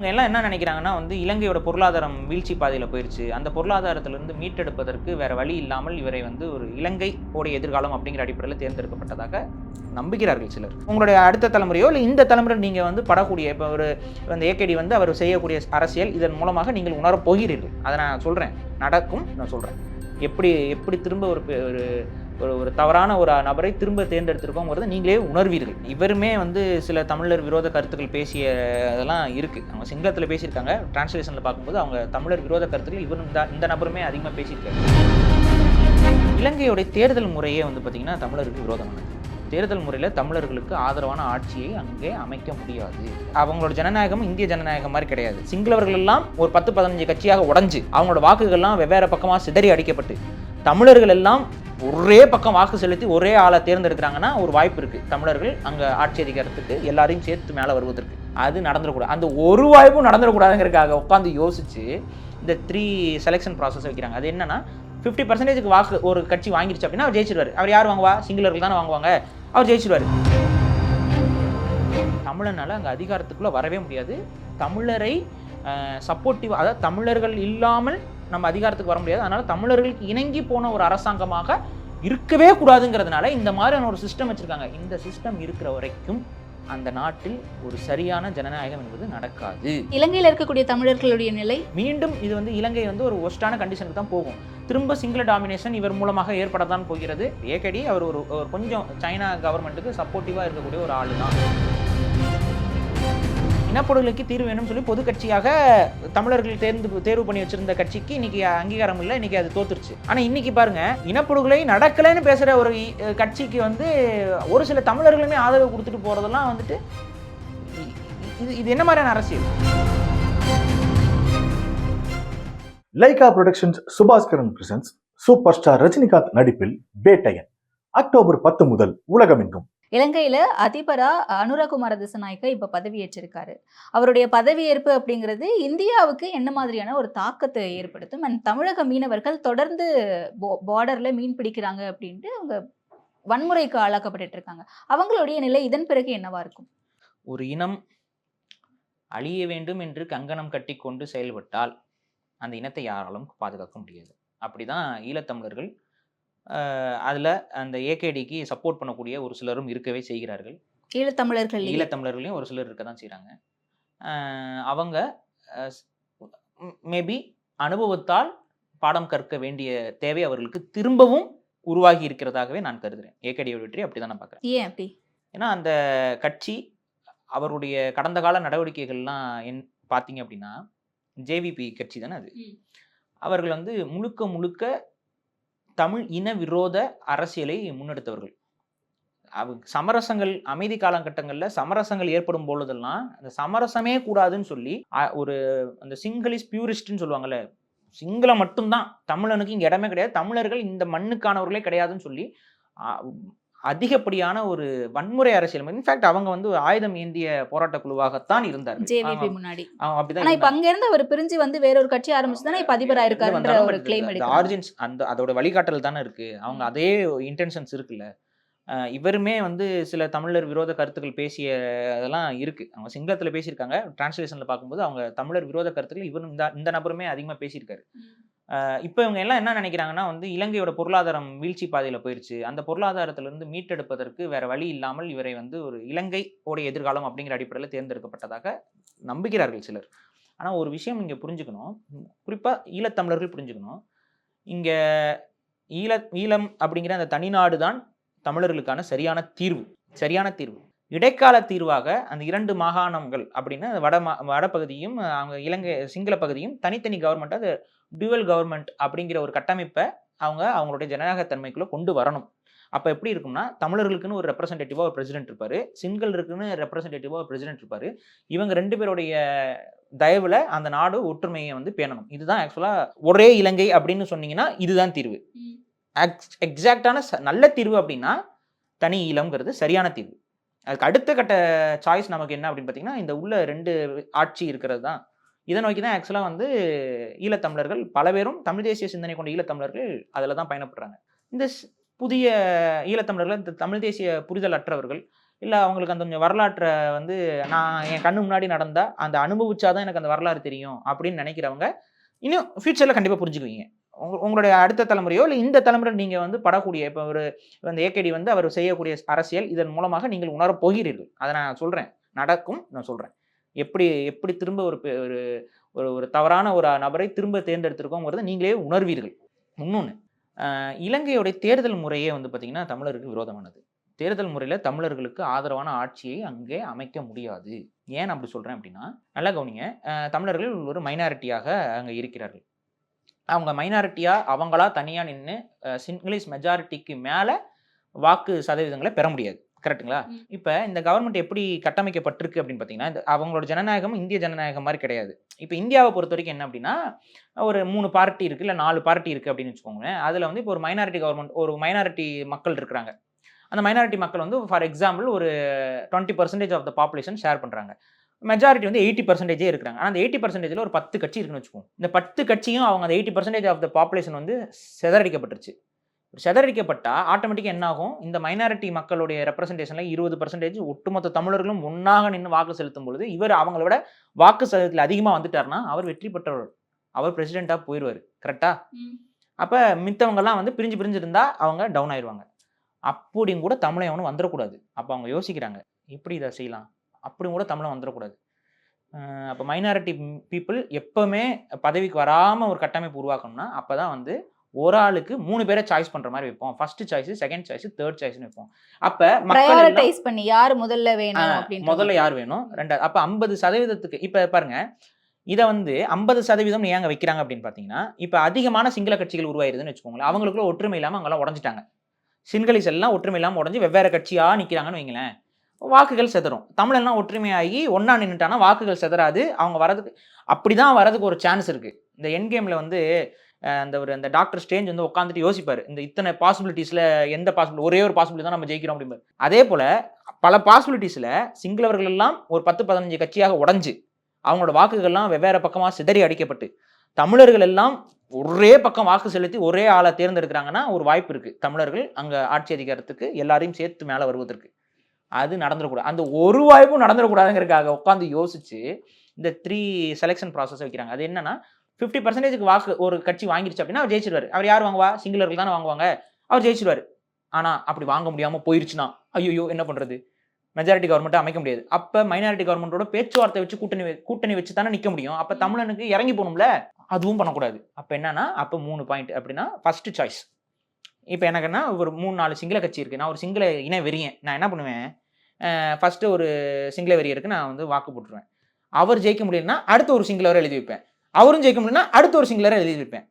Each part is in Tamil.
இவங்க எல்லாம் என்ன நினைக்கிறாங்கன்னா வந்து இலங்கையோட பொருளாதாரம் வீழ்ச்சி பாதையில் போயிருச்சு. அந்த பொருளாதாரத்திலிருந்து மீட்டெடுப்பதற்கு வேற வழி இல்லாமல் இவரை வந்து ஒரு இலங்கை ஓடைய எதிர்காலம் அப்படிங்கிற அடிப்படையில் தேர்ந்தெடுக்கப்பட்டதாக நம்புகிறார்கள் சிலர். உங்களுடைய அடுத்த தலைமுறையோ இல்லை இந்த தலைமுறை நீங்கள் வந்து படக்கூடிய இப்போ ஒரு அந்த ஏகேடி வந்து அவர் செய்யக்கூடிய அரசியல் இதன் மூலமாக நீங்கள் உணரப் போகிறீர்கள். அதை நான் சொல்கிறேன் நடக்கும் நான் சொல்கிறேன் எப்படி எப்படி திரும்ப ஒரு பெ- ஒரு ஒரு ஒரு தவறான ஒரு நபரை திரும்ப தேர்ந்தெடுத்திருக்கோங்கிறத நீங்களே உணர்வீர்கள். இவருமே வந்து சில தமிழர் விரோத கருத்துக்கள் பேசிய அதெல்லாம் இருக்குது அவங்க சிங்களத்தில் பேசியிருக்காங்க. டிரான்ஸ்லேஷனில் பார்க்கும்போது அவங்க தமிழர் விரோத கருத்துக்கள் இவரும் இந்த இந்த நபருமே அதிகமாக பேசியிருக்காரு. இலங்கையுடைய தேர்தல் முறையே வந்து பார்த்திங்கன்னா தமிழருக்கு விரோதமானது. தேர்தல் முறையில் தமிழர்களுக்கு ஆதரவான ஆட்சியை அங்கே அமைக்க முடியாது. அவங்களோட ஜனநாயகம் இந்திய ஜனநாயகம் மாதிரி கிடையாது. சிங்களவர்கள் எல்லாம் ஒரு பத்து பதினஞ்சு கட்சியாக உடைஞ்சு அவங்களோட வாக்குகள்லாம் வெவ்வேறு பக்கமாக சிதறி அடிக்கப்பட்டு தமிழர்கள் எல்லாம் ஒரே பக்கம் வாக்கு செலுத்தி ஒரே ஆளை தேர்ந்தெடுக்கிறாங்கன்னா ஒரு வாய்ப்பு இருக்குது தமிழர்கள் அங்கே ஆட்சி அதிகாரத்துக்கு எல்லாரையும் சேர்த்து மேலே வருவதற்கு. அது நடந்துடக்கூடாது. அந்த ஒரு வாய்ப்பும் நடந்துடக்கூடாதுங்கிறதுக்காக உட்காந்து யோசிச்சு இந்த த்ரீ செலெக்ஷன் ப்ராசஸ் வைக்கிறாங்க. அது என்னன்னா ஃபிஃப்டி பர்சன்டேஜுக்கு வாக்கு ஒரு கட்சி வாங்கிருச்சு அப்படின்னா அவர் ஜெயிச்சிருவார். அவர் யார் வாங்குவா? சிங்களர்கள் தானே வாங்குவாங்க. அவர் ஜெயிச்சிருவார். தமிழனால அங்கே அதிகாரத்துக்குள்ளே வரவே முடியாது. தமிழரை சப்போர்ட்டிவ் அதாவது தமிழர்கள் இல்லாமல் நம்ம அதிகாரத்துக்கு வர முடியாது. அதனால தமிழர்களுக்கு இணங்கி போன ஒரு அரசாங்கமாக இருக்கவே கூடாதுங்கிறதுனால இந்த மாதிரியான ஒரு சிஸ்டம் வச்சிருக்காங்க. இந்த சிஸ்டம் இருக்கிற வரைக்கும் அந்த நாட்டில் ஒரு சரியான ஜனநாயகம் என்பது நடக்காது. இலங்கையில் இருக்கக்கூடிய தமிழர்களுடைய நிலை? மீண்டும் இது வந்து இலங்கை வந்து ஒரு ஒஸ்டான கண்டிஷனுக்கு தான் போகும். திரும்ப சிங்கள டாமினேஷன் இவர் மூலமாக ஏற்பட தான் போகிறது. ஏகடி அவர் ஒரு ஒரு கொஞ்சம் சைனா கவர்மெண்ட்டுக்கு சப்போர்ட்டிவாக இருக்கக்கூடிய ஒரு ஆளு தான் இனப்படுகொலைக்கு தீர்வு வேணும்னு சொல்லி பொது கட்சியாக தமிழர்கள் தேர்ந்து தேர்வு பண்ணி வச்சிருந்த கட்சிக்கு இன்னைக்கு அங்கீகாரம் இல்லை. இன்னைக்கு அது தோத்துருச்சு. ஆனா இன்னைக்கு பாருங்க இனப்படுகொலை நடக்கலைன்னு பேசுற ஒரு இ- கட்சிக்கு வந்து ஒரு சில தமிழர்களுமே ஆதரவு கொடுத்துட்டு போறதெல்லாம் வந்துட்டு இது இது என்ன மாதிரியான அரசியல்? Lyca productions Subaskaran presents super star Rajinikanth நடிப்பில் பேட்டையன் அக்டோபர் பத்து முதல் உலகமெங்கும். இலங்கையில் அதிபரா அனுரகுமார திசநாயக்க இப்போ பதவியேற்றிருக்காரு. அவருடைய பதவியேற்பு அப்படிங்கிறது இந்தியாவுக்கு என்ன மாதிரியான ஒரு தாக்கத்தை ஏற்படுத்தும்? அண்ட் தமிழக மீனவர்கள் தொடர்ந்து பார்டரில் மீன் பிடிக்கிறாங்க அப்படின்ட்டு அவங்க வன்முறைக்கு ஆளாக்கப்பட்டு இருக்காங்க. அவங்களுடைய நிலை இதன் பிறகு என்னவா இருக்கும்? ஒரு இனம் அழிய வேண்டும் என்று கங்கணம் கட்டி கொண்டு செயல்பட்டால் அந்த இனத்தை யாராலும் பாதுகாக்க முடியாது. அப்படிதான் ஈழத்தமிழர்கள் அதில் அந்த ஏகேடிக்கு சப்போர்ட் பண்ணக்கூடிய ஒரு சிலரும் இருக்கவே செய்கிறார்கள். ஈழத்தமிழர்கள் ஈழத்தமிழர்களையும் ஒரு சிலர் இருக்க தான் செய்கிறாங்க அவங்க மேபி அனுபவத்தால் பாடம் கற்க வேண்டிய தேவை அவர்களுக்கு திரும்பவும் உருவாகி இருக்கிறதாகவே நான் கருதுகிறேன் ஏகேடியோட வெற்றி அப்படி தான் நான் பார்க்குறேன் ஏன் அப்படி? ஏன்னா அந்த கட்சி அவருடைய கடந்த கால நடவடிக்கைகள்லாம் என் பார்த்தீங்க அப்படின்னா ஜேவிபி கட்சி தானே அது. அவர்கள் வந்து முழுக்க முழுக்க தமிழ் இன விரோத அரசியலை முன்னெடுத்தவர்கள். அவ சமரசங்கள் அமைதி காலகட்டங்களில் சமரசங்கள் ஏற்படும் பொழுதெல்லாம் அந்த சமரசமே கூடாதுன்னு சொல்லி ஒரு அந்த சிங்களிஸ் பியூரிஸ்ட்னு சொல்லுவாங்கல்ல சிங்களம் மட்டும்தான். தமிழனுக்கு இங்கே இடமே கிடையாது. தமிழர்கள் இந்த மண்ணுக்கானவர்களே கிடையாதுன்னு சொல்லி அதிகப்படியான ஒரு வன்முறை அரசியல். இன்ஃபேக்ட் அவங்க வந்து ஒரு ஆயுதம் ஏந்திய போராட்ட குழுவாகத்தான் இருந்தார் ஜேவிபி முன்னாடி. அப்படிதான் இப்ப. அங்க இருந்து அவர் பிரிஞ்சு வந்து வேற ஒரு கட்சி ஆரம்பிச்சு தானே இப்ப அதிபர் இது ஆயிருக்காருன்ற ஒரு கிளைம் origins அந்த அதோட வழிகாட்டல் தானே இருக்கு. அவங்க. அதே இன்டென்ஷன்ஸ் இருக்குல்ல. இவருமே வந்து சில தமிழர் விரோத கருத்துக்கள் பேசிய அதெல்லாம் இருக்கு. அவங்க சிங்களத்துல பேசியிருக்காங்க. டிரான்ஸ்லேஷன்ல பார்க்கும்போது அவங்க தமிழர் விரோத கருத்துக்கள் இவரும் இந்த இந்த நபருமே அதிகமாக பேசியிருக்காரு. இப்போ இவங்க எல்லாம் என்ன நினைக்கிறாங்கன்னா வந்து இலங்கையோட பொருளாதாரம் வீழ்ச்சி பாதையில் போயிடுச்சு அந்த பொருளாதாரத்திலிருந்து மீட்டெடுப்பதற்கு வேற வழி இல்லாமல் இவரை வந்து ஒரு இலங்கை ஓடைய எதிர்காலம் அப்படிங்கிற அடிப்படையில் தேர்ந்தெடுக்கப்பட்டதாக நம்புகிறார்கள் சிலர். ஆனால் ஒரு விஷயம் இங்கே புரிஞ்சுக்கணும். குறிப்பாக ஈழத்தமிழர்கள் புரிஞ்சுக்கணும். இங்கே ஈழ ஈழம் அப்படிங்கிற அந்த தனிநாடு தான் தமிழர்களுக்கான சரியான தீர்வு. சரியான தீர்வு. இடைக்கால தீர்வாக அந்த இரண்டு மாகாணங்கள் அப்படின்னு வட மா வடபகுதியும் அவங்க இலங்கை சிங்கள பகுதியும் தனித்தனி கவர்மெண்ட் அது டியூவல் கவர்மெண்ட் அப்படிங்கிற ஒரு கட்டமைப்பை அவங்க அவங்களுடைய ஜனநாயகத்தன்மைக்குள்ளே கொண்டு வரணும். அப்போ எப்படி இருக்கும்னா தமிழர்களுக்குன்னு ஒரு ரெப்ரசன்டேட்டிவாக ஒரு பிரசிடென்ட் இருப்பார் சிங்களருக்குன்னு ரெப்ரசன்டேட்டிவாக ஒரு பிரசிடென்ட் இருப்பார். இவங்க ரெண்டு பேருடைய தயவுல அந்த நாடு ஒற்றுமையை வந்து பேணணும். இதுதான் ஆக்சுவலாக ஒரே இலங்கை அப்படின்னு சொன்னீங்கன்னா இதுதான் தீர்வு. எக்ஸாக்டான நல்ல தீர்வு அப்படின்னா தனி ஈழம்ங்கிறது சரியான தீர்வு. அதுக்கு அடுத்த கட்ட சாய்ஸ் நமக்கு என்ன அப்படின்னு பார்த்தீங்கன்னா இந்த உள்ள ரெண்டு ஆட்சி இருக்கிறது தான். இதை நோக்கி தான் ஆக்சுவலாக வந்து ஈழத்தமிழர்கள் பல பேரும் தமிழ் தேசிய சிந்தனை கொண்ட ஈழத்தமிழர்கள் அதில் தான் பயணப்படுறாங்க. இந்த ஸ்- புதிய ஈழத்தமிழர்கள் இந்த தமிழ் தேசிய புரிதல் அற்றவர்கள் இல்லை அவங்களுக்கு அந்த கொஞ்சம் வரலாற்றை வந்து நான் என் கண்ணு முன்னாடி நடந்தால் அந்த அனுபவிச்சாதான் எனக்கு அந்த வரலாறு தெரியும் அப்படின்னு நினைக்கிறவங்க இன்னும் ஃப்யூச்சரில் கண்டிப்பாக புரிஞ்சுக்குவீங்க. உங்களுடைய அடுத்த தலைமுறையோ இல்லை இந்த தலைமுறை நீங்கள் வந்து படக்கூடிய இப்போ ஒரு இந்த ஏகேடி வந்து அவர் செய்யக்கூடிய அரசியல் இதன் மூலமாக நீங்கள் உணரப் போகிறீர்கள். அதை நான் சொல்கிறேன் நடக்கும் நான் சொல்கிறேன் எப்படி எப்படி திரும்ப ஒரு பெ- ஒரு ஒரு ஒரு தவறான ஒரு நபரை திரும்ப தேர்ந்தெடுத்திருக்கோங்கிறத நீங்களே உணர்வீர்கள். இன்னொன்று இலங்கையுடைய தேர்தல் முறையே வந்து பார்த்திங்கன்னா தமிழருக்கு விரோதமானது. தேர்தல் முறையில் தமிழர்களுக்கு ஆதரவான ஆட்சியை அங்கே அமைக்க முடியாது. ஏன் அப்படி சொல்கிறேன் அப்படின்னா நல்லா கவனிங்க. தமிழர்கள் ஒரு மைனாரிட்டியாக அங்கே இருக்கிறார்கள். அவங்க மைனாரிட்டியாக அவங்களா தனியாக நின்று சிங்கிலிஷ் மெஜாரிட்டிக்கு மேலே வாக்கு சதவீதங்களை பெற முடியாது. கரெக்ட்டுங்களா. இப்போ இந்த கவர்மெண்ட் எப்படி கட்டமைக்கப்பட்டிருக்கு அப்படின்னு பார்த்தீங்கன்னா இந்த அவங்களோட ஜனநாயகம் இந்திய ஜனநாயகம் மாதிரி கிடையாது. இப்போ இந்தியாவை பொறுத்த வரைக்கும் என்ன அப்படின்னா ஒரு மூணு பார்ட்டி இருக்குது இல்லை நாலு பார்ட்டி இருக்குது அப்படின்னு வச்சுக்கோங்களேன். அதில் வந்து இப்போ ஒரு மைனாரிட்டி கவர்மெண்ட் ஒரு மைனாரிட்டி மக்கள் இருக்கிறாங்க. அந்த மைனாரிட்டி மக்கள் வந்து ஃபார் எக்ஸாம்பிள் ஒரு twenty percentage of the population share பண்ணுறாங்க மெஜாரிட்டி வந்து எயிட்டி பர்சன்டேஜே இருக்கிறாங்க. ஆனால் அந்த எயிட்டி பர்சன்டேஜில் ஒரு பத்து கட்சி இருக்குன்னு வச்சுக்கோங்க இந்த பத்து கட்சியும் அவங்க அந்த eighty percentage of the population வந்து சிதறடிக்கப்பட்டுருச்சு. சிதறடிக்கப்பட்டா ஆட்டோமேட்டிக்காக என்ன ஆகும் இந்த மைனாரிட்டி மக்களுடைய ரெப்ரசன்டேஷனில் இருபது பர்சன்டேஜ் ஒட்டுமொத்த தமிழர்களும் ஒன்றாக நின்று வாக்கு செலுத்தும் பொழுது இவர் அவங்கள விட வாக்கு சதவீதத்தில் அதிகமாக வந்துட்டாருன்னா அவர் வெற்றி பெற்றவர். அவர் பிரசிடெண்ட்டாக போயிடுவார் கரெக்டா அப்போ மித்தவங்கெல்லாம் வந்து பிரிஞ்சு பிரிஞ்சு இருந்தா அவங்க டவுன் ஆயிடுவாங்க அப்படியும் கூட தமிழை அவனும் வந்துடக்கூடாது அப்போ அவங்க யோசிக்கிறாங்க எப்படி இதை செய்யலாம்? அப்படியும் கூட தமிழன் வந்துடக்கூடாது அப்போ மைனாரிட்டி பீப்புள் எப்பவுமே பதவிக்கு வராமல் ஒரு கட்டமைப்பு உருவாக்கணும்னா அப்போ தான் வந்து ஒரு ஆளுக்கு மூணு பேரை சாய்ஸ் பண்ணுற மாதிரி வைப்போம். First choice second choice third சாய்ஸ்னு வைப்போம். அப்போ ப்ரையாரிட்டைஸ் பண்ணி யார் முதல்ல வேணும் முதல்ல யார் வேணும்? ரெண்டாவது அப்போ ஐம்பது சதவீதத்துக்கு இப்போ பாருங்க இதை வந்து ஐம்பது சதவீதம் ஏங்க வைக்கிறாங்க அப்படின்னு பார்த்தீங்கன்னா இப்போ அதிகமான சிங்கள கட்சிகள் உருவாயிருதுன்னு வச்சுக்கோங்களேன் அவங்களுக்குள்ள ஒற்றுமை இல்லாமல் அவங்களாம் உடஞ்சிட்டாங்க. சிங்களீஸ் எல்லாம் ஒற்றுமை இல்லாமல் உடஞ்சி வெவ்வேறு கட்சியாக நிற்கிறாங்கன்னு வைங்களேன். வாக்குகள் செதறும். தமிழெல்லாம் ஒற்றுமையாகி ஒன்றா நின்றுட்டானா வாக்குகள் செதறாது. அவங்க வரதுக்கு அப்படி தான் வரதுக்கு ஒரு சான்ஸ் இருக்குது இந்த என் கேமில் வந்து அந்த ஒரு அந்த டாக்டர் ஸ்டேஞ்ச் வந்து உட்காந்துட்டு யோசிப்பார். இந்த இத்தனை பாசிபிலிட்டிஸில் எந்த பாசிபிலிட்டி ஒரே ஒரு பாசிபிலிட்டி தான் நம்ம ஜெயிக்கிறோம் அப்படிம்பாரு. அதே போல் பல பாசிபிலிட்டிஸில் சிங்களவர்கள் எல்லாம் ஒரு பத்து பதினஞ்சு கட்சியாக உடஞ்சு அவங்களோட வாக்குகள்லாம் வெவ்வேறு பக்கமாக சிதறி அடிக்கப்பட்டு தமிழர்கள் எல்லாம் ஒரே பக்கம் வாக்கு செலுத்தி ஒரே ஆளை தேர்ந்தெடுக்கிறாங்கன்னா ஒரு வாய்ப்பு இருக்குது தமிழர்கள் அங்கே ஆட்சி அதிகாரத்துக்கு எல்லாரையும் சேர்த்து மேலே வருவதற்கு. அது நடந்துடக்கூடாது. அந்த ஒரு வாய்ப்பும் நடந்துடக்கூடாதுங்கிறதுக்காக உட்காந்து யோசிச்சு இந்த த்ரீ செலெக்ஷன் ப்ராசஸ் வைக்கிறாங்க. அது என்னன்னா ஃபிஃப்டி பர்சன்டேஜ்க்கு வாக்கு ஒரு கட்சி வாங்கிருச்சு அப்படின்னா அவர் ஜெயிச்சிருவாரு. அவர் யார் வாங்குவா? சிங்களர்கள் தானே வாங்குவாங்க. அவர் ஜெயிச்சிருவாரு. ஆனா அப்படி வாங்க முடியாம போயிருச்சுன்னா ஐயோ என்ன பண்றது? மெஜாரிட்டி கவர்மெண்ட்டை அமைக்க முடியாது. அப்ப மைனாரிட்டி கவர்மெண்ட்டோட பேச்சுவார்த்தை வச்சு கூட்டணி கூட்டணி வச்சு தானே நிக்க முடியும். அப்ப தமிழனுக்கு இறங்கி போகணும்ல? அதுவும் பண்ணக்கூடாது. அப்ப என்னன்னா அப்ப மூணு பாயிண்ட் அப்படின்னா ஃபர்ஸ்ட் சாய்ஸ் இப்போ எனக்குன்னா ஒரு மூணு நாலு சிங்கள கட்சி இருக்குது நான் ஒரு சிங்கள இன வெறியன். நான் என்ன பண்ணுவேன்? ஃபஸ்ட்டு ஒரு சிங்கள வெறியருக்கு நான் வந்து வாக்கு போட்டுருவேன். அவர் ஜெயிக்க முடியலன்னா அடுத்த ஒரு சிங்களவரை எழுதி வைப்பேன். அவரும் ஜெயிக்க முடியலன்னா அடுத்த ஒரு சிங்களரை எழுதி வைப்பேன்.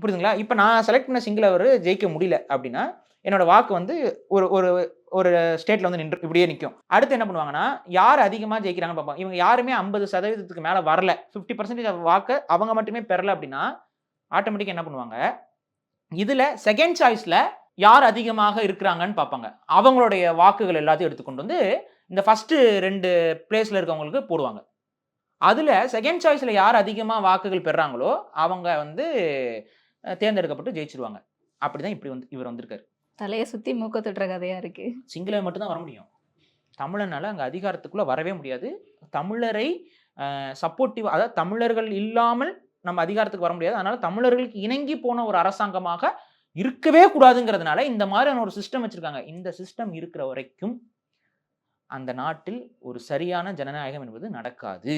புரியுதுங்களா? இப்போ நான் செலக்ட் பண்ண சிங்களவர் ஜெயிக்க முடியல அப்படின்னா என்னோட வாக்கு வந்து ஒரு ஒரு ஒரு ஸ்டேட்டில் வந்து நின்று இப்படியே நிற்கும் அடுத்து என்ன பண்ணுவாங்கன்னா யார் அதிகமாக ஜெயிக்கிறாங்கன்னு பார்ப்பாங்க. இவங்க யாருமே ஐம்பது சதவீதத்துக்கு மேலே வரல. ஃபிஃப்டி பர்சன்டேஜ் வாக்கு அவங்க மட்டுமே பெறல அப்படின்னா ஆட்டோமேட்டிக்காக என்ன பண்ணுவாங்க? இதில் செகண்ட் சாய்ஸில் யார் அதிகமாக இருக்கிறாங்கன்னு பார்ப்பாங்க. அவங்களுடைய வாக்குகள் எல்லாத்தையும் எடுத்துக்கொண்டு வந்து இந்த ஃபஸ்ட்டு ரெண்டு பிளேஸில் இருக்கவங்களுக்கு போடுவாங்க. அதில் செகண்ட் சாய்ஸில் யார் அதிகமாக வாக்குகள் பெறாங்களோ அவங்க வந்து தேர்ந்தெடுக்கப்பட்டு ஜெயிச்சிருவாங்க. அப்படி தான் இப்படி வந்து இவர் வந்திருக்காரு. தலையை சுத்தி மூக்க தொட்டுற கதையா இருக்கு. சிங்களர் மட்டும்தான் வர முடியும். தமிழனால அங்கே அதிகாரத்துக்குள்ளே வரவே முடியாது. தமிழரை சப்போர்ட்டிவ் அதாவது தமிழர்கள் இல்லாமல் நம்ம அதிகாரத்துக்கு வர முடியாது. அதனால தமிழர்களுக்கு இணங்கி போன ஒரு அரசாங்கமாக இருக்கவே கூடாதுங்கிறதுனால இந்த மாதிரியான ஒரு சிஸ்டம் வச்சிருக்காங்க. இந்த சிஸ்டம் இருக்கிற வரைக்கும் அந்த நாட்டில் ஒரு சரியான ஜனநாயகம் என்பது நடக்காது.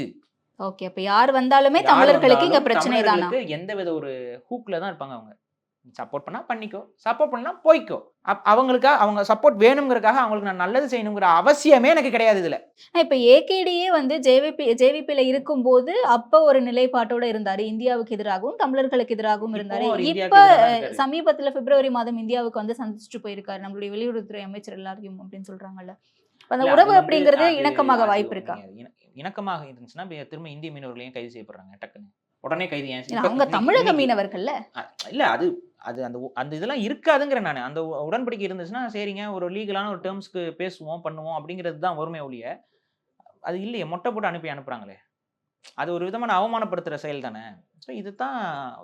ஓகே அப்ப யார் வந்தாலுமே தமிழர்களுக்கு இங்க பிரச்சனை தானா? தமிழர்களுக்கு எந்தவித ஒரு ஹூக்ல தான் இருப்பாங்க அவங்க. சப்போர்ட் பண்ணா பண்ணிக்கோ. சப்போர்ட் பண்ணா போய்க்கோ. அப்- அவங்களுக்காக அவங்க சப்போர்ட் வேணுங்கிறதுக்காக அவங்களுக்கு நான் நல்லது செய்யணுங்கிற அவசியமே எனக்கு கிடையாது இதுல. இப்ப ஏகேடியே வந்து ஜேவிபி ஜேவிபில இருக்கும்போது அப்ப ஒரு நிலைப்பாட்டோட இருந்தாரு. இந்தியாவுக்கு எதிராகவும் தமிழர்களுக்கு எதிராகவும் இருந்தாரு. இப்ப. சமீபத்துல பிப்ரவரி மாதம் இந்தியாவுக்கு வந்து சந்திச்சுட்டு போயிருக்காரு. நம்மளுடைய வெளியுறவுத்துறை அமைச்சர் எல்லாரையும் அப்படின்னு சொல்றாங்கல்ல. அப்ப அந்த உறவு அப்படிங்கிறது இணக்கமாக வாய்ப்பு இருக்கா? இணக்கமாக இருந்துச்சுன்னா திரும்ப இந்திய மீனவர்களையும் கைது செய்யப்படுறாங்க டக்குன்னு. உடனே கைது ஏன் அவங்க தமிழக மீனவர்கள்ல. இல்ல அது அது அந்த அந்த இதெல்லாம் இருக்காதுங்கிற நான். அந்த உடன்படிக்கை இருந்துச்சுன்னா சரிங்க ஒரு லீகலான ஒரு டேர்ம்ஸ்க்கு பேசுவோம் பண்ணுவோம் அப்படிங்கிறது தான் வறுமை ஒழிய அது இல்லையே மொட்டை போட்டு அனுப்பி அனுப்புறாங்களே. அது ஒரு விதமான அவமானப்படுத்துகிற செயல் தானே. ஸோ இதுதான்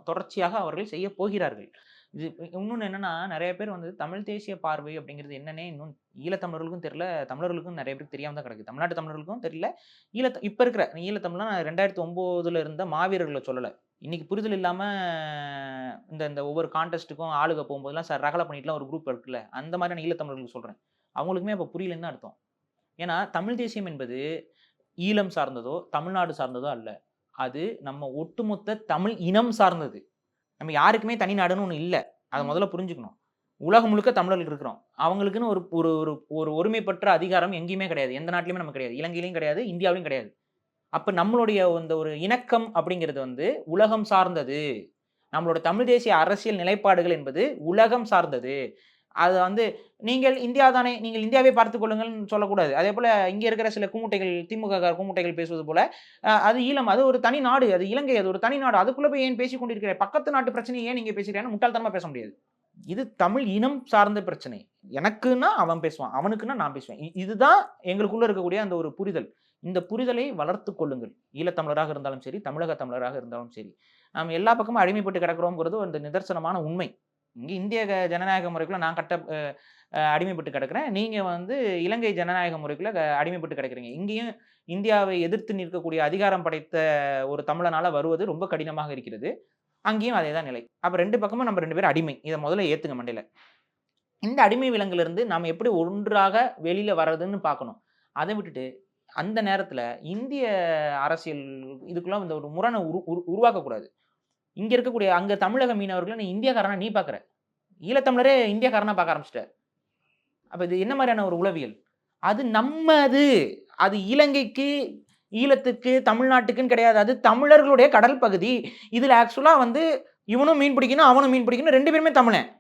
தொடர்ச்சியாக அவர்கள் செய்ய போகிறார்கள். இது இன்னொன்று என்னன்னா நிறைய பேர் வந்து தமிழ் தேசிய பார்வை அப்படிங்கிறது என்னன்னே இன்னும் ஈழத்தமிழர்களுக்கும் தெரியல தமிழர்களுக்கும் நிறைய பேருக்கு தெரியாமல் தான் கிடக்கு. தமிழ்நாட்டு தமிழர்களுக்கும் தெரியல ஈழ இப்போ இருக்கிற ஈழத்தமிழ்லாம் ரெண்டாயிரத்தி ஒம்போதுல இருந்த மாவீரர்களை சொல்லலை. இன்னைக்கு புரிதல் இல்லாம இந்த இந்த ஒவ்வொரு கான்டெஸ்ட்டுக்கும் ஆளுக போகும்போதெல்லாம் சார் ரகலை பண்ணிட்டுலாம் ஒரு குரூப் இருக்குல்ல அந்த மாதிரியான ஈழத்தமிழர்களுக்கு சொல்றேன். அவங்களுக்குமே அப்போ புரியலன்னு தான் அர்த்தம். ஏன்னா தமிழ் தேசியம் என்பது ஈழம் சார்ந்ததோ தமிழ்நாடு சார்ந்ததோ அல்ல. அது நம்ம ஒட்டுமொத்த தமிழ் இனம் சார்ந்தது. நம்ம யாருக்குமே தனி நாடுன்னு ஒன்று இல்லை. அதை முதல்ல புரிஞ்சுக்கணும். உலகம் முழுக்க தமிழர்கள் இருக்கிறோம். அவங்களுக்குன்னு ஒரு ஒரு ஒரு ஒரு ஒருமைப்பற்ற அதிகாரம் எங்கேயுமே கிடையாது. எந்த நாட்டிலுமே நமக்கு கிடையாது. இலங்கையிலையும் கிடையாது இந்தியாவிலையும் கிடையாது. அப்போ நம்மளுடைய அந்த ஒரு இணக்கம் அப்படிங்கிறது வந்து உலகம் சார்ந்தது. நம்மளோட தமிழ் தேசிய அரசியல் நிலைப்பாடுகள் என்பது உலகம் சார்ந்தது. அது வந்து நீங்கள் இந்தியா தானே நீங்கள் இந்தியாவே பார்த்து கொள்ளுங்கள்னு சொல்லக்கூடாது. அதே போல் இங்கே இருக்கிற சில கூமுட்டைகள் திமுக கூமுட்டைகள் பேசுவது போல அது ஈழம் அது ஒரு தனி நாடு அது இலங்கை அது ஒரு தனி நாடு. அதுக்குள்ளே போய் ஏன் பேசிக் கொண்டிருக்கிற? பக்கத்து நாட்டு பிரச்சனையை ஏன் நீங்கள் பேசுகிறேன்னு முட்டாள்தனமாக பேச முடியாது. இது தமிழ் இனம் சார்ந்த பிரச்சனை. எனக்குன்னா அவன் பேசுவான் அவனுக்குன்னா நான் பேசுவேன். இதுதான் எங்களுக்குள்ள இருக்கக்கூடிய அந்த ஒரு புரிதல். இந்த புரிதலை வளர்த்து கொள்ளுங்கள். ஈழத்தமிழராக இருந்தாலும் சரி தமிழக தமிழராக இருந்தாலும் சரி. நாம் எல்லா பக்கமும் அடிமைப்பட்டு கிடக்கிறோங்கிறது அந்த நிதர்சனமான உண்மை. இங்கே இந்திய ஜனநாயக முறைக்குள்ள நான் கட்ட அடிமைப்பட்டு கிடக்கிறேன். நீங்கள் வந்து இலங்கை ஜனநாயக முறைக்குள்ள அடிமைப்பட்டு கிடக்கிறீங்க. இங்கேயும் இந்தியாவை எதிர்த்து நிற்கக்கூடிய அதிகாரம் படைத்த ஒரு தமிழனால் வருவது ரொம்ப கடினமாக இருக்கிறது. அங்கேயும் அதே தான் நிலை. அப்போ ரெண்டு பக்கமும் நம்ம ரெண்டு பேரும் அடிமை. இதை முதல்ல ஏற்றுங்க மண்டையில். இந்த அடிமை விலங்குலேருந்து நாம் எப்படி ஒன்றாக வெளியில் வர்றதுன்னு பார்க்கணும். அதை விட்டுட்டு அந்த நேரத்தில் இந்திய அரசியல் இதுக்குலாம் இந்த ஒரு முரணை உரு உரு- உருவாக்கக்கூடாது. இங்கே இருக்கக்கூடிய அங்கே தமிழக மீனவர்களை நீ இந்தியக்காரனா நீ பார்க்குற ஈழத்தமிழரே இந்தியக்காரனா பார்க்க ஆரம்பிச்சிட்ட அப்போ இது என்ன மாதிரியான ஒரு உளவியல்? அது நம்மது. அது இலங்கைக்கு ஈழத்துக்கு தமிழ்நாட்டுக்குன்னு கிடையாது. அது தமிழர்களுடைய கடல் பகுதி. இதில் ஆக்சுவலாக வந்து இவனும் மீன் பிடிக்கணும் அவனும் மீன் பிடிக்கணும் ரெண்டு பேருமே தமிழன்.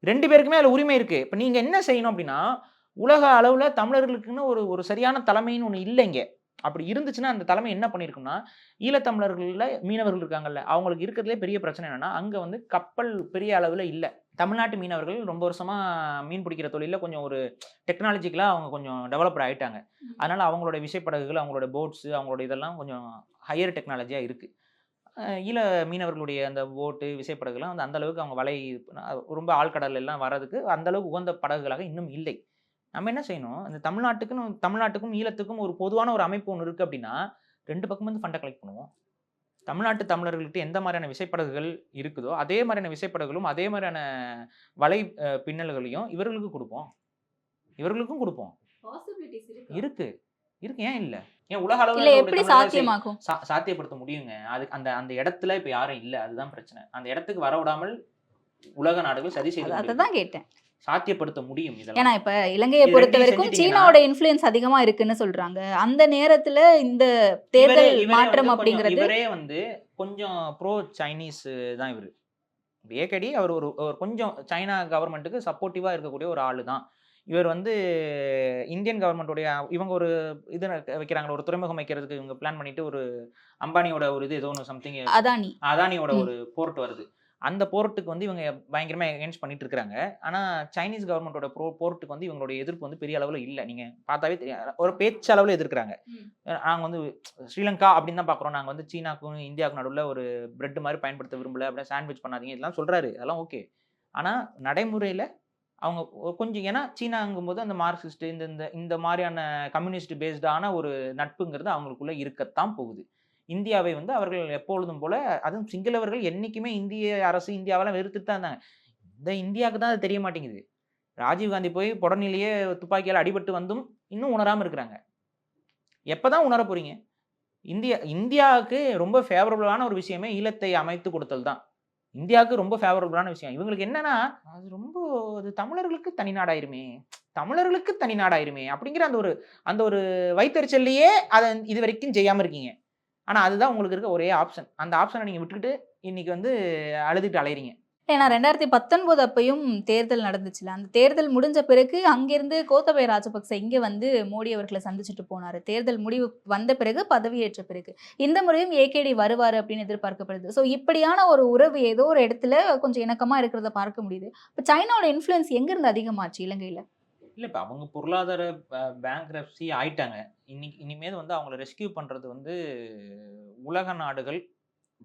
ரெண்டு பேருக்குமே அதில் உரிமை இருக்குது இப்போ நீங்கள் என்ன செய்யணும் அப்படின்னா உலக அளவுல தமிழர்களுக்குன்னு ஒரு ஒரு சரியான தலைமைன்னு ஒண்ணு இல்லைங்க. அப்படி இருந்துச்சுன்னா அந்த தலைமை என்ன பண்ணியிருக்கும்னா ஈழத்தமிழர்கள்ல மீனவர்கள் இருக்காங்கல்ல அவங்களுக்கு இருக்கிறதுலே பெரிய பிரச்சனை என்னன்னா அங்க வந்து கப்பல் பெரிய அளவுல இல்ல. தமிழ்நாட்டு மீனவர்கள் ரொம்ப வருஷமா மீன் பிடிக்கிற தொழில கொஞ்சம் ஒரு டெக்னாலஜிக்கலா அவங்க கொஞ்சம் டெவலப்ட் ஆயிட்டாங்க. அதனால அவங்களோட விசைப்படகுகள் அவங்களோட போட்ஸ் அவங்களோட இதெல்லாம் கொஞ்சம் ஹையர் டெக்னாலஜியா இருக்கு. அஹ் ஈழ மீனவர்களுடைய அந்த போட்டு விசைப்படகுலாம் வந்து அந்த அளவுக்கு அவங்க வலை ரொம்ப ஆழ்கடல் எல்லாம் வர்றதுக்கு அந்த அளவுக்கு உகந்த படகுகளாக இன்னும் இல்லை. நம்ம என்ன செய்யணும்? இந்த தமிழ்நாட்டுக்குன்னு தமிழ்நாட்டுக்கும் ஈழத்துக்கும் ஒரு பொதுவான ஒரு அமைப்பு ஒன்று இருக்கு அப்படின்னா ரெண்டு பக்கம் வந்து ஃபண்டை கலெக்ட் பண்ணுவோம். தமிழ்நாட்டு தமிழர்கள்ட்ட எந்த மாதிரியான விசைப்படகுகள் இருக்குதோ அதே மாதிரியான விசைப்படகுகளும் அதே மாதிரியான வலை பின்னல்களையும் இவர்களுக்கு கொடுப்போம். இவர்களுக்கும் கொடுப்போம். இருக்கு? இருக்கு. ஏன் இல்ல? ஏன் உலக அளவுல எப்படி சாத்தியமாகும்? சா- சாத்தியப்படுத்த முடியுங்க? அது அந்த அந்த இடத்துல இப்ப யாரும் இல்ல. அதுதான் பிரச்சனை. அந்த இடத்துக்கு வர விடாமல் உலக நாடுகள் சதி செய்து அதை கொண்டிருக்கு. தான் கேட்டேன். சாத்தியப்படுத்த முடியும் ஏன்னா இப்ப இலங்கையை பொறுத்த வரைக்கும் சீனாவோட இன்ஃப்ளூயன்ஸ் அதிகமா இருக்குன்னு சொல்றாங்க. அந்த நேரத்துல இந்த தேர்தல் மாற்றம் அப்படிங்கிறது இவரே வந்து கொஞ்சம் ப்ரோ சைனீஸ் தான் இவரு. ஏகடி அவர் ஒரு ஒரு கொஞ்சம் சைனா கவர்மெண்ட்டுக்கு சப்போர்ட்டிவா இருக்கக்கூடிய ஒரு ஆளு தான் இவர் வந்து இந்தியன் கவர்மெண்ட்டுடைய இவங்க ஒரு இது வைக்கிறாங்க ஒரு துறைமுகம் வைக்கிறதுக்கு இவங்க பிளான் பண்ணிட்டு ஒரு அம்பானியோட ஒரு இது ஏதோ ஒன்று சம்திங் அதானி. அதானியோட. ஒரு போர்ட் வருது. அந்த போர்ட்டுக்கு வந்து இவங்க பயங்கரமா எகென்ஸ்ட் பண்ணிட்டு இருக்காங்க. ஆனா சைனீஸ் கவர்மெண்டோட ப்ரோ போர்ட்டுக்கு வந்து இவங்களுடைய எதிர்ப்பு வந்து பெரிய அளவுல இல்ல. நீங்க பார்த்தாவே தெரியும் ஒரு பேச்சு அளவுல எதிர்க்கிறாங்க. ம். நாங்க வந்து ஸ்ரீலங்கா அப்படின்னு தான் பாக்குறோம் நாங்க வந்து சீனாக்கும் இந்தியாவுக்கும் நடுவுல ஒரு பிரெட் மாதிரி பயன்படுத்த விரும்பல அப்படியே சாண்ட்விச் பண்ணாதீங்க. இதெல்லாம் சொல்றாரு. அதெல்லாம் ஓகே ஆனா நடைமுறையில அவங்க கொஞ்சம் ஏன்னா சீனாங்கும் போது அந்த மார்க்சிஸ்ட் இந்த இந்த இந்த மாதிரியான கம்யூனிஸ்ட் பேஸ்டான ஒரு நட்புங்கிறது அவங்களுக்குள்ள இருக்கத்தான் போகுது. இந்தியாவை வந்து அவர்கள் எப்பொழுதும் போல அதுவும் சிங்களவர்கள் என்றைக்குமே இந்திய அரசு இந்தியாவெல்லாம் வெறுத்துட்டு தான் இருந்தாங்க. இந்த இந்தியாவுக்கு தான் அது தெரிய மாட்டேங்குது. ராஜீவ்காந்தி போய் புடனிலேயே துப்பாக்கியால் அடிபட்டு வந்தும் இன்னும் உணராமல் இருக்கிறாங்க. எப்போ தான் உணர போகிறீங்க இந்தியா இந்தியாவுக்கு ரொம்ப ஃபேவரபுளான ஒரு விஷயமே ஈழத்தை அமைத்து கொடுத்தல் தான். இந்தியாவுக்கு ரொம்ப ஃபேவரபுளான விஷயம். இவங்களுக்கு என்னன்னா அது ரொம்ப அது தமிழர்களுக்கு தனி நாடாயிருமே. தமிழர்களுக்கு தனி நாடாயிருமே அப்படிங்கிற அந்த ஒரு அந்த ஒரு வைத்தறிச்சல்லையே அதை இது வரைக்கும் செய்யாமல் இருக்கீங்க. ஆனால் அதுதான் உங்களுக்கு இருக்க ஒரே ஆப்ஷன் அந்த ஆப்ஷனை நீங்கள் விட்டுக்கிட்டு இன்னைக்கு வந்து அழுதுட்டு அலையிறீங்க. ஏன்னா ரெண்டாயிரத்தி பத்தொன்பது அப்பையும் தேர்தல் நடந்துச்சுல அந்த தேர்தல் முடிஞ்ச பிறகு அங்கிருந்து கோத்தபய ராஜபக்சே இங்கே வந்து மோடி அவர்களை சந்திச்சுட்டு போனார். தேர்தல் முடிவு வந்த பிறகு பதவியேற்ற பிறகு. இந்த முறையும் ஏகேடி வருவார் அப்படின்னு எதிர்பார்க்கப்படுது. ஸோ இப்படியான ஒரு உறவு ஏதோ ஒரு இடத்துல கொஞ்சம் இணக்கமாக இருக்கிறத பார்க்க முடியுது. இப்போ சைனாவோட இன்ஃப்ளூயன்ஸ் எங்கேருந்து அதிகமாச்சு இலங்கையில்? இல்லை இப்போ அவங்க பொருளாதார பேங்க்ரப்சி ஆயிட்டாங்க. இன்னைக்கு இனிமேல் வந்து அவங்கள ரெஸ்கியூ பண்ணுறது வந்து உலக நாடுகள்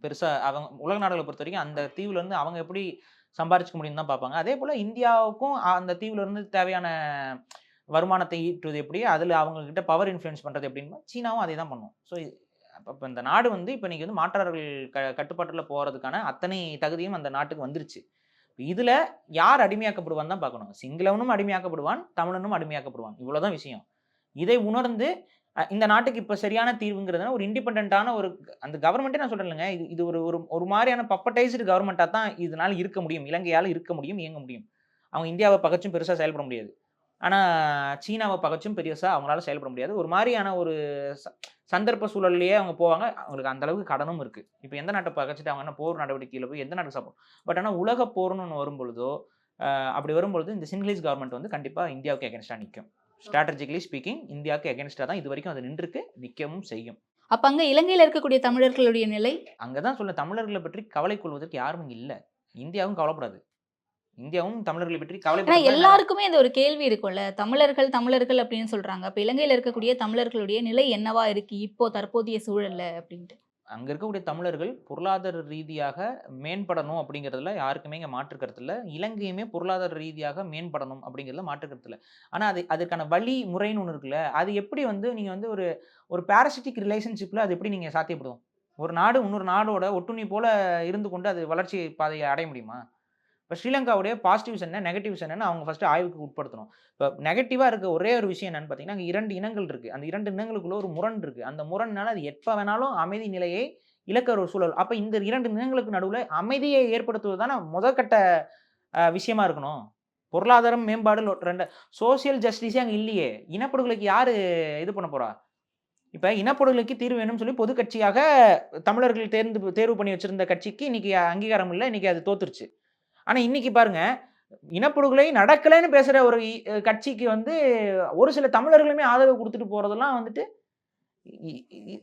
பெருசாக அவங்க உலக நாடுகளை பொறுத்த வரைக்கும் அந்த தீவுலேருந்து அவங்க எப்படி சம்பாரிச்சிக்க முடியும்னு தான் பார்ப்பாங்க. அதே போல் இந்தியாவுக்கும் அந்த தீவுலேருந்து தேவையான வருமானத்தை ஈட்டுவது எப்படி அதில் அவங்கக்கிட்ட பவர் இன்ஃப்ளூயன்ஸ் பண்ணுறது எப்படின்னா சீனாவும் அதே தான் பண்ணும் ஸோ அப்போ இந்த நாடு வந்து இப்போ இன்றைக்கி வந்து மாற்றார்கள் க கட்டுப்பாட்டில் போகிறதுக்கான அத்தனை தகுதியும் அந்த நாட்டுக்கு வந்துருச்சு. இதில் யார் அடிமையாக்கப்படுவான் தான் பார்க்கணும். சிங்களவனும் அடிமையாக்கப்படுவான் தமிழனும் அடிமையாக்கப்படுவான். இவ்வளோதான் விஷயம். இதை உணர்ந்து இந்த நாட்டுக்கு இப்போ சரியான தீர்வுங்கிறது ஒரு இண்டிபெண்ட்டான ஒரு அந்த கவர்மெண்ட்டே நான் சொல்கிறேன்லங்க இது இது ஒரு ஒரு ஒரு மாதிரியான பப்படைஸ்டு கவர்மெண்ட்டாக தான் இதனால் இருக்க முடியும் இலங்கையால் இருக்க முடியும் இயங்க முடியும். அவங்க இந்தியாவை பகச்சும் பெருசாக செயல்பட முடியாது. ஆனால் சீனாவை பகச்சும் பெருசாக அவங்களால செயல்பட முடியாது. ஒரு மாதிரியான ஒரு சந்தர்ப்ப சூழல்லையே அவங்க போவாங்க. அவங்களுக்கு அந்த அளவுக்கு கடனும் இருக்குது இப்போ எந்த நாட்டை பகச்சிட்டு அவங்க என்ன போர் நடவடிக்கையில் போய் எந்த நாட்டுக்கு சாப்பிடும் பட் ஆனால் உலக போர்னு வரும்பொழுதோ அப்படி வரும்பொழுது இந்த சிங்கிலீஸ் கவர்மெண்ட் வந்து கண்டிப்பாக இந்தியாவுக்கு எகென்ஸ்டாக நிற்கும் ஸ்ட்ராட்டஜிக்கலி ஸ்பீக்கிங் இந்தியாவுக்கு எகென்ஸ்டாக தான் இது வரைக்கும் அது நின்றுருக்கு நிற்கவும் செய்யும். அப்ப அங்க இலங்கையில இருக்கக்கூடிய தமிழர்களுடைய நிலை? அங்கே தான் சொல்ல தமிழர்களை பற்றி கவலை கொள்வதற்கு யாரும் இல்லை. இந்தியாவும் கவலைப்படாது. இந்தியாவும் தமிழர்களை பற்றி கவலைப்படாது எல்லாருக்குமே இந்த ஒரு கேள்வி இருக்கும்ல. தமிழர்கள் தமிழர்கள் அப்படின்னு சொல்றாங்க. அப்ப இலங்கையில இருக்கக்கூடிய தமிழர்களுடைய நிலை என்னவா இருக்கு இப்போ தற்போதைய சூழல்ல அப்படின்ட்டு? அங்கே இருக்கக்கூடிய தமிழர்கள் பொருளாதார ரீதியாக மேம்படணும் அப்படிங்கிறதுல யாருக்குமே இங்கே மாற்று கருத்து இல்லை. இலங்கையுமே பொருளாதார ரீதியாக மேம்படணும் அப்படிங்கிறதுல மாற்று கருத்து இல்லை. ஆனால் அது அதுக்கான வழி முறைன்னு ஒன்று இருக்குல்ல. அது எப்படி வந்து நீங்கள் வந்து ஒரு ஒரு பேரசிட்டிக் ரிலேஷன்ஷிப்பில் அது எப்படி நீங்கள் சாத்தியப்படும் ஒரு நாடு இன்னொரு நாடோட ஒட்டுண்ணி போல இருந்து கொண்டு அது வளர்ச்சி பாதையை அடைய முடியுமா? இப்போ ஸ்ரீலங்காவுடைய பாசிட்டிவ்ஸ் என்ன நெகட்டிவ்ஸ் என்னன்னு அவங்க ஃபஸ்ட்டு ஆய்வுக்கு உட்படுத்தணும். இப்போ நெகட்டிவாக இருக்க ஒரே ஒரு விஷயம் என்னன்னு பார்த்தீங்கன்னா அங்கே இரண்டு இனங்கள் இருக்குது அந்த இரண்டு இனங்களுக்குள்ள ஒரு முரண் இருக்குது அந்த முரண்னால அது எப்போ வேணாலும் அமைதி நிலையை இழக்கிற ஒரு சூழல். அப்போ இந்த இரண்டு இனங்களுக்கு நடுவில் அமைதியை ஏற்படுத்துவது தானே முதற்கட்ட விஷயமா இருக்கணும். பொருளாதாரம் மேம்பாடு ரெண்டு சோசியல் ஜஸ்டிஸே அங்கே இல்லையே. இனப்படுகொலைக்கு யார் இது பண்ண போகிறா இப்போ இனப்படுகொலைக்கு தீர்வு வேணும்னு சொல்லி பொது கட்சியாக தமிழர்கள் தேர்ந்து தேர்வு பண்ணி வச்சிருந்த கட்சிக்கு இன்னைக்கு அங்கீகாரம் இல்லை இன்னைக்கு அது தோத்துருச்சு. ஆனால் இன்னைக்கு பாருங்க இனப்படுகொலை நடக்கலைன்னு பேசுகிற ஒரு கட்சிக்கு வந்து ஒரு சில தமிழர்களுமே ஆதரவு கொடுத்துட்டு போகிறதெல்லாம் வந்துட்டு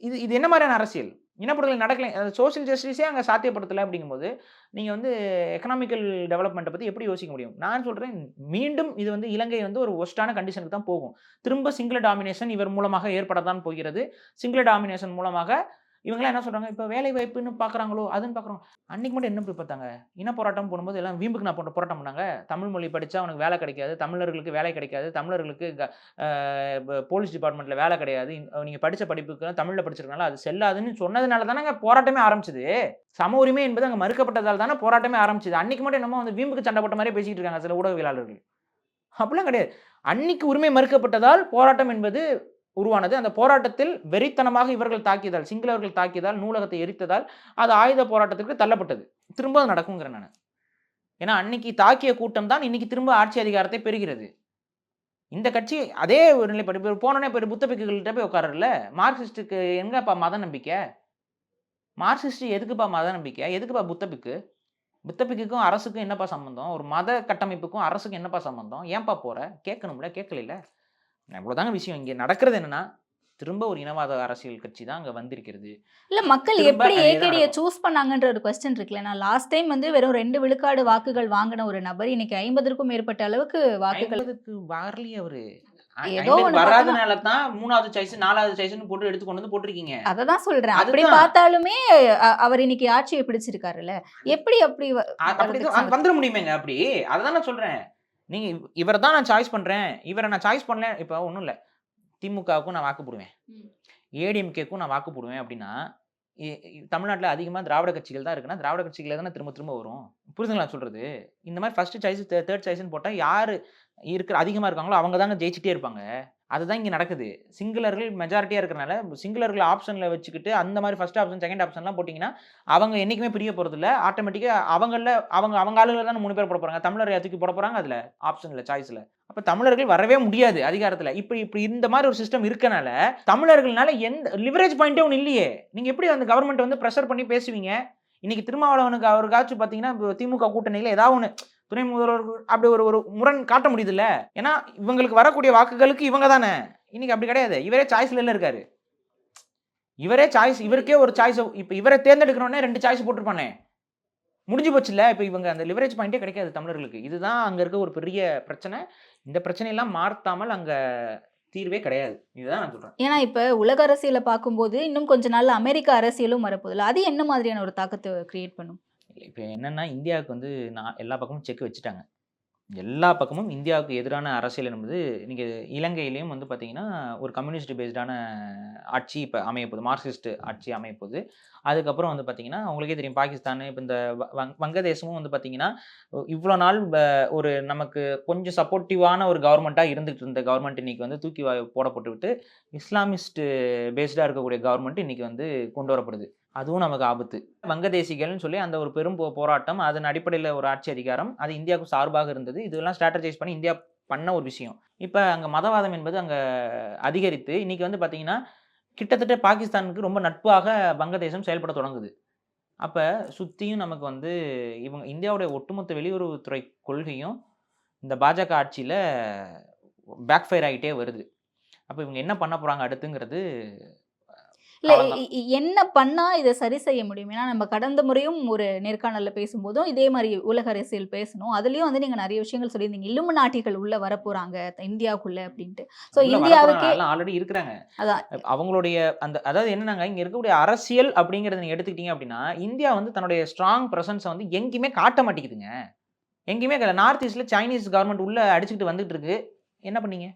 இது இது என்ன மாதிரியான அரசியல்? இனப்படுகொலை நடக்கலை சோஷியல் ஜஸ்டிஸே அங்கே சாத்தியப்படுத்தலை அப்படிங்கும்போது நீங்கள் வந்து எக்கனாமிக்கல் டெவலப்மெண்ட்டை பற்றி எப்படி யோசிக்க முடியும்? நான் சொல்கிறேன் மீண்டும் இது வந்து இலங்கை வந்து ஒரு ஒஸ்டான கண்டிஷனுக்கு தான் போகும். திரும்ப சிங்கள டாமினேஷன் இவர் மூலமாக ஏற்பட தான் போகிறது. சிங்கள டாமினேஷன் மூலமாக இவங்களாம் என்ன சொல்கிறாங்க இப்போ வேலை வாய்ப்புன்னு பார்க்குறாங்களோ அதுன்னு பார்க்குறோம் அன்னைக்கு மட்டும் என்ன போய் பார்த்தாங்க? இன போராட்டம் போடும்போது எல்லாம் வீம்புக்கு நான் போட்ட போராட்டம் பண்ணாங்க. தமிழ் மொழி படித்தா அவனுக்கு வேலை கிடைக்காது. தமிழர்களுக்கு வேலை கிடைக்காது. தமிழர்களுக்கு போலீஸ் டிபார்ட்மெண்ட்டில் வேலை கிடையாது. நீங்கள் படித்த படிப்புக்கு தமிழில் படிச்சிருக்கனால அது செல்லாதுன்னு சொன்னதுனால தானே அங்கே போராட்டமே ஆரம்பிச்சது. சம உரிமை என்பது அங்கே மறுக்கப்பட்டதால் தானே போராட்டமே ஆரம்பிச்சது. அன்னைக்கு மட்டும் என்னமோ வந்து வீம்புக்கு சண்டை போட்ட மாதிரி பேசிக்கிட்டு இருக்காங்க சில ஊடகவியலாளர்கள். அப்படிலாம் கிடையாது. அன்னைக்கு உரிமை மறுக்கப்பட்டதால் போராட்டம் என்பது உருவானது. அந்த போராட்டத்தில் வெறித்தனமாக இவர்கள் தாக்கியதால் சிங்களவர்கள் தாக்கியதால் நூலகத்தை எரித்ததால் அது ஆயுத போராட்டத்திற்கு தள்ளப்பட்டது. திரும்ப அது நடக்குங்கிறேன் நான். ஏன்னா அன்னைக்கு தாக்கிய கூட்டம் தான் இன்னைக்கு திரும்ப ஆட்சி அதிகாரத்தை பெறுகிறது. இந்த கட்சி அதே ஒரு நிலைப்பாடு இப்போ போனோன்னே இப்போ புத்த பிக்குகள்கிட்ட போய் உட்காரல மார்க்சிஸ்டுக்கு எங்கப்பா மத நம்பிக்கை? மார்க்சிஸ்ட் எதுக்குப்பா மத நம்பிக்கை? எதுக்குப்பா புத்த பிக்கு? புத்த பிக்குக்கும் அரசுக்கும் என்னப்பா சம்மந்தம் ஒரு மத கட்டமைப்புக்கும் அரசுக்கும் என்னப்பா சம்மந்தம் ஏன்பா போகிற கேட்கணும்ல கேட்கல இவ்வளோதாங்க விஷயம். இங்கே நடக்கிறது என்னன்னா திரும்ப ஒரு இனவாத அரசியல் கட்சி தான் அங்கே வந்திருக்கிறது. இல்ல மக்கள் எப்படி அதே ஏகேடியை. சூஸ் பண்ணாங்கன்ற ஒரு கொஸ்டின் இருக்குல்ல. நான் லாஸ்ட் டைம் வந்து வெறும் ரெண்டு விழுக்காடு வாக்குகள் வாங்கின ஒரு நபர் இன்னைக்கு ஐம்பதற்கும் மேற்பட்ட அளவுக்கு வாக்குகள் வரலையே அவரு. வராதனால தான் மூணாவது சாய்ஸ் நாலாவது சாய்ஸ்னு போட்டு எடுத்து கொண்டு வந்து போட்டிருக்கீங்க. அததான் சொல்றேன். அப்படி. பார்த்தாலுமே அவர் இன்னைக்கு ஆட்சியை பிடிச்சிருக்காருல்ல. எப்படி அப்படி வந்துட முடியுமேங்க அப்படி. அதை நான் சொல்றேன். நீங்க இவரை தான் நான் சாய்ஸ் பண்றேன். இவரை நான் சாய்ஸ் பண்ணல. இப்போ ஒன்றும் இல்லை. திமுகவுக்கும் நான் வாக்கு போடுவேன். ஏடிஎம்கேக்கும் நான் வாக்கு போடுவேன் அப்படின்னா தமிழ்நாட்டில் அதிகமாக திராவிட கட்சிகள் தான் இருக்குன்னா திராவிட கட்சிகளே தானே திரும்ப திரும்ப வரும். புரிதுங்களா நான் சொல்றது? இந்த மாதிரி ஃபர்ஸ்ட் சாய்ஸ் தேர்ட் சாய்ஸ்னு போட்டால் யார் இருக்கிற அதிகமாக இருக்காங்களோ அவங்க தாங்க ஜெயிச்சிட்டே இருப்பாங்க. அதுதான் இங்கே நடக்குது. சிங்களர்கள் மெஜாரிட்டியாக இருக்கிறனால சிங்களர்கள் ஆப்ஷனில் வச்சுக்கிட்டு அந்த மாதிரி ஃபஸ்ட் ஆப்ஷன் செகண்ட் ஆப்ஷன்லாம் போட்டிங்கன்னா அவங்க என்றைக்குமே பிரிய போகிறது இல்லை ஆட்டோமேட்டிக்காக அவங்களில் அவங்க அவங்க ஆளுகளை தான் மூணு பேர் போட போகிறாங்க தமிழர் தூக்கி போட போகிறாங்க அதில் ஆப்ஷனில் சாய்ஸில் அப்போ தமிழர்கள் வரவே முடியாது அதிகாரத்தில். இப்போ இப்படி இந்த மாதிரி ஒரு சிஸ்டம் இருக்கனால தமிழர்கள்னால எந்த லிவரேஜ் பாயிண்ட்டே ஒன்று இல்லையே. நீங்கள் எப்படி அந்த கவர்மெண்ட் வந்து ப்ரெஷர் பண்ணி பேசுவீங்க? இன்னைக்கு திருமாவளவனுக்கு அவருக்காச்சும் பார்த்தீங்கன்னா இப்போ திமுக கூட்டணியில் ஏதாவது ஒன்று துணை முதல்வர் அப்படி ஒரு ஒரு முரண் காட்ட முடியுதுல்ல? ஏன்னா இவங்களுக்கு வரக்கூடிய வாக்குகளுக்கு இவங்க தானே. இன்னைக்கு அப்படி கிடையாது. இவரே சாய்ஸ்ல இருக்காரு. இவரே சாய்ஸ் இவருக்கே ஒரு சாய்ஸ் இப்போ இவரை தேர்ந்தெடுக்கணுன்னே ரெண்டு சாய்ஸ் போட்டிருப்பானே. முடிஞ்சு போச்சுல இப்போ இவங்க அந்த லிவரேஜ் பாயிண்டே கிடைக்காது தமிழர்களுக்கு. இதுதான் அங்கே இருக்க ஒரு பெரிய பிரச்சனை. இந்த பிரச்சனையெல்லாம் மாற்றாமல் அங்கே தீர்வே கிடையாது. இதுதான் நான் சொல்கிறேன் ஏன்னா இப்போ உலக அரசியலை பார்க்கும்போது இன்னும் கொஞ்ச நாள் அமெரிக்க அரசியலும் வரப்போதில்லை அது என்ன மாதிரியான ஒரு தாக்கத்தை கிரியேட் பண்ணும்? இப்போ என்னென்னா இந்தியாவுக்கு வந்து நான் எல்லா பக்கமும் செக் வச்சுட்டாங்க. எல்லா பக்கமும் இந்தியாவுக்கு எதிரான அரசியல் என்பது நீங்கள் இலங்கையிலையும் வந்து பார்த்தீங்கன்னா ஒரு கம்யூனிஸ்ட் பேஸ்டான ஆட்சி இப்போ அமையப்போகுது மார்க்சிஸ்ட் ஆட்சி அமையப்போகுது அதுக்கப்புறம் வந்து பார்த்தீங்கன்னா உங்களுக்கே தெரியும் பாகிஸ்தான் இப்போ இந்த வ- வங்- வங்கதேசமும் வந்து பார்த்தீங்கன்னா இவ்வளோ நாள் ஒரு நமக்கு கொஞ்சம் சப்போர்ட்டிவான ஒரு கவர்மெண்ட்டாக இருந்துகிட்டு இருந்த கவர்மெண்ட் இன்னைக்கு வந்து தூக்கி போடப்பட்டு விட்டு இஸ்லாமிஸ்ட் பேஸ்டாக இருக்கக்கூடிய கவர்மெண்ட் இன்னைக்கு வந்து கொண்டு வரப்படுது. அதுவும் நமக்கு ஆபத்து. வங்கதேசிகள்னு சொல்லி அந்த ஒரு பெரும் போ- போராட்டம் அதன் அடிப்படையில் ஒரு ஆட்சி அதிகாரம் அது இந்தியாவுக்கு சார்பாக இருந்தது. இதெல்லாம் ஸ்ட்ராட்டஜைஸ் பண்ணி இந்தியா பண்ண ஒரு விஷயம். இப்போ அங்கே மதவாதம் என்பது அங்கே அதிகரித்து இன்னைக்கு வந்து பார்த்தீங்கன்னா கிட்டத்தட்ட பாகிஸ்தானுக்கு ரொம்ப நட்பாக வங்கதேசம் செயல்பட தொடங்குது. அப்போ சுற்றியும் நமக்கு வந்து இவங்க இந்தியாவுடைய ஒட்டுமொத்த வெளியுறவுத்துறை கொள்கையும் இந்த பாஜக ஆட்சியில் பேக்ஃபயர் ஆகிட்டே வருது. அப்போ இவங்க என்ன பண்ண போகிறாங்க அடுத்துங்கிறது இல்ல என்ன பண்ணா இதை சரி செய்ய முடியும்? ஏன்னா நம்ம கடந்த முறையும் ஒரு நேர்காணல்ல பேசும்போதும் இதே மாதிரி உலக அரசியல் பேசணும். அதுலயும் வந்து நீங்க நிறைய விஷயங்கள் சொல்லியிருந்தீங்க. இலும்பு நாட்டிகள் உள்ள வரப்போறாங்க இந்தியாவுக்குள்ள அப்படின்ட்டு. ஸோ இந்தியாவுக்கே ஆல்ரெடி இருக்கிறாங்க. அதான். அவங்களுடைய அந்த அதாவது என்னன்னாங்க இங்க இருக்கக்கூடிய அரசியல் அப்படிங்கறத நீங்க எடுத்துக்கிட்டீங்க அப்படின்னா இந்தியா வந்து தன்னுடைய ஸ்ட்ராங் பிரசன்ஸை வந்து எங்கேயுமே காட்ட மாட்டேங்குதுங்க. எங்கேயுமே நார்த் ஈஸ்ட்ல சைனீஸ் கவர்மெண்ட் உள்ள அடிச்சுக்கிட்டு வந்துட்டு இருக்கு. என்ன பண்ணீங்க?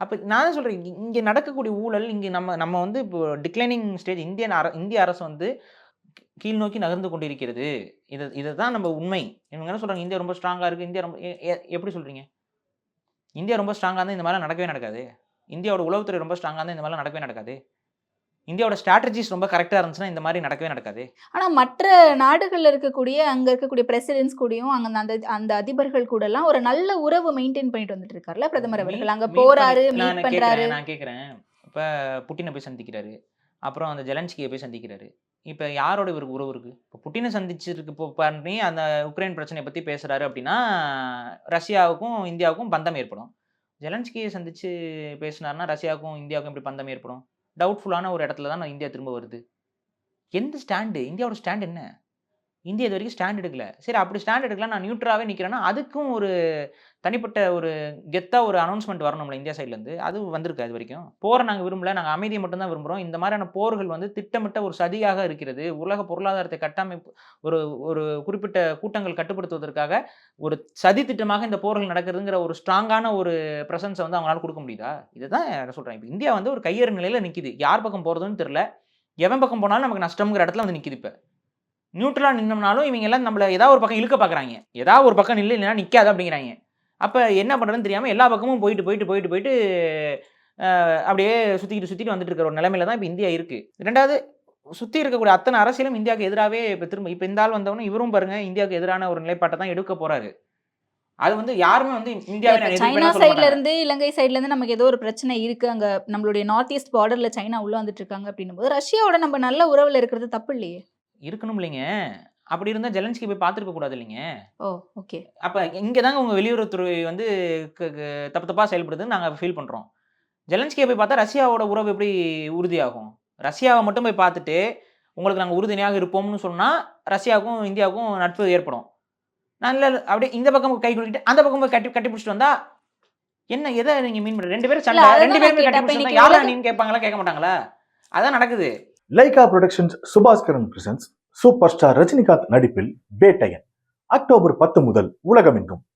அப்போ நான் சொல்கிறேன் இங்கே நடக்கக்கூடிய ஊழல் இங்கே நம்ம நம்ம வந்து இப்போ டிக்ளைனிங் ஸ்டேஜ் இந்தியன் அர இந்திய அரசு வந்து கீழ் நோக்கி நகர்ந்து கொண்டிருக்கிறது. இது இதுதான் நம்ம உண்மை. இவங்க என்ன சொல்கிறாங்க இந்தியா ரொம்ப ஸ்ட்ராங்காக இருக்குது இந்தியா ரொம்ப எ- எப்படி சொல்கிறீங்க இந்தியா ரொம்ப ஸ்ட்ராங்காக இருந்தால் இந்த மாதிரிலாம் நடக்கவே நடக்காது. இந்தியாவோட உளவுத்துறை ரொம்ப ஸ்ட்ராங்காக இருந்தால் இந்த மாதிரிலாம் நடக்கவே நடக்காது. இந்தியாவோட ஸ்ட்ராட்டஜிஸ் ரொம்ப கரெக்டா இருந்துச்சுன்னா இந்த மாதிரி நடக்கவே நடக்காது? ஆனா மற்ற நாடுகள்ல இருக்கக்கூடிய அங்க இருக்கக்கூடிய பிரசிடென்ட்ஸ் கூடயும் அங்க அந்த அந்த அதிபர்கள் கூட எல்லாம் ஒரு நல்ல உறவு மெயின்டைன் பண்ணிட்டு வந்துட்டு இருக்காருல்ல பிரதமர் அவர்கள். அங்க போறாரு நான் மீட் கேட்கிறேன், நான் கேட்குறேன் இப்போ புட்டினை போய் சந்திக்கிறாரு. அப்புறம் அந்த ஜெலன்ஸ்கியை போய் சந்திக்கிறாரு. இப்போ யாரோட இவருக்கு உறவு இருக்கு? இப்போ புட்டினை சந்திச்சிருக்கு இப்போ பண்ணி அந்த உக்ரைன் பிரச்சனையை பற்றி பேசுறாரு அப்படின்னா ரஷ்யாவுக்கும் இந்தியாவுக்கும் பந்தம் ஏற்படும். ஜெலன்ஸ்கியை சந்திச்சு பேசினாருன்னா ரஷ்யாவுக்கும் இந்தியாவுக்கும் எப்படி பந்தம் ஏற்படும்? டவுட்ஃபுல்லான ஒரு இடத்துல தான் இந்தியா திரும்ப வருது. எந்த ஸ்டாண்டு இந்தியாவோட ஸ்டாண்ட் என்ன? இந்தியா இது வரைக்கும் ஸ்டாண்ட் எடுக்கல. சரி அப்படி ஸ்டாண்ட் எடுக்கலாம். நான் நியூட்ராவே நிற்கிறேன்னா அதுக்கும் ஒரு தனிப்பட்ட ஒரு கெத்தா ஒரு அனௌன்ஸ்மெண்ட் வரணும்ல இந்தியா சைட்லேருந்து அது வந்திருக்கு அது வரைக்கும். போரை நாங்கள் விரும்பல நாங்கள் அமைதியை மட்டும்தான் விரும்புகிறோம் இந்த மாதிரியான போர்கள் வந்து திட்டமிட்ட ஒரு சதியாக இருக்கிறது. உலக பொருளாதாரத்தை கட்டமைப்பு ஒரு ஒரு குறிப்பிட்ட கூட்டங்கள் கட்டுப்படுத்துவதற்காக ஒரு சதி திட்டமாக இந்த போர்கள் நடக்கிறதுங்கிற ஒரு ஸ்ட்ராங்கான ஒரு ப்ரெசன்ஸை வந்து அவங்களால கொடுக்க முடியுதா? இதுதான் நான் சொல்கிறேன் இப்போ இந்தியா வந்து ஒரு கையறு நிலையில் நிற்கிது யார் பக்கம் போகிறதுன்னு தெரில எவன் பக்கம் போனாலும் நமக்கு நஷ்டம்ங்கிற இடத்துல வந்து நிற்கிது இப்போ. நியூட்ரலாக நின்னோம்னாலும் இவங்க எல்லாம் நம்மளை ஏதாவது ஒரு பக்கம் இழுக்க பார்க்குறாங்க ஏதாவது ஒரு பக்கம் நில்லு இல்லைன்னா நிற்காது அப்படிங்கிறாங்க. அப்போ என்ன பண்ணுறதுன்னு தெரியாமல் எல்லா பக்கமும் போயிட்டு போயிட்டு போயிட்டு போயிட்டு அப்படியே சுற்றிக்கிட்டு சுற்றிட்டு வந்துட்டு இருக்கிற ஒரு நிலைமையில தான் இப்போ இந்தியா இருக்குது ரெண்டாவது சுற்றி இருக்கக்கூடிய அத்தனை அரசியலும் இந்தியாவுக்கு எதிராகவே இப்போ திரும்ப இப்போ இந்த ஆள் வந்தவொடனே இவரும் பாருங்க இந்தியாவுக்கு எதிரான ஒரு நிலைப்பாட்டை தான் எடுக்க போறாரு. அது வந்து யாருமே வந்து இந்தியாவை நான் இப்ப எதிர்ப்பேன்னு சைனா சைட்ல. இருந்து இலங்கை சைட்ல இருந்து நமக்கு ஏதோ ஒரு பிரச்சனை இருக்கு. அங்க நம்மளுடைய நார்த் ஈஸ்ட் பார்டர்ல சைனா உள்ள வந்துட்டு இருக்காங்க அப்படின்னும் போது ரஷ்யாவோட நம்ம நல்ல உறவுல இருக்கிறது தப்பு இல்லையே? இருக்கணும் இல்லைங்க. அப்படி இருந்தால் ஜெலன்ஸ்கி போய் பார்த்துருக்க கூடாது இல்லைங்க. Oh okay. அப்போ இங்கே தாங்க உங்கள் வெளியுறவுத்துறை வந்து தப்பு தப்பாக செயல்படுதுன்னு நாங்கள் ஃபீல் பண்ணுறோம் ஜெலன்ஸ்கியை போய் பார்த்தா ரஷ்யாவோட உறவு எப்படி உறுதியாகும்? ரஷ்யாவை மட்டும் போய் பார்த்துட்டு உங்களுக்கு நாங்கள் உறுதுணையாக இருப்போம்னு சொன்னால் ரஷ்யாவுக்கும் இந்தியாவுக்கும் நட்பு ஏற்படும். நல்ல அப்படியே இந்த பக்கம் கை கொடுக்கிட்டு அந்த பக்கம் போய் கட்டி கட்டி பிடிச்சிட்டு வந்தா என்ன எதை நீங்க மீன் பண்ற ரெண்டு பேரும் சண்டை ரெண்டு பேரும். கட்டி அப்ப பிடிச்சிட்டு இன்னைக்கு யாரா உலக- நீங்க கேட்பாங்களா? கேட்க மாட்டாங்களா? அதான் நடக்குது. Lyca productions Subaskaran presents super star Rajinikanth நடிப்பில் பேட்டையன். அக்டோபர் பத்து முதல் உலகமெங்கும்.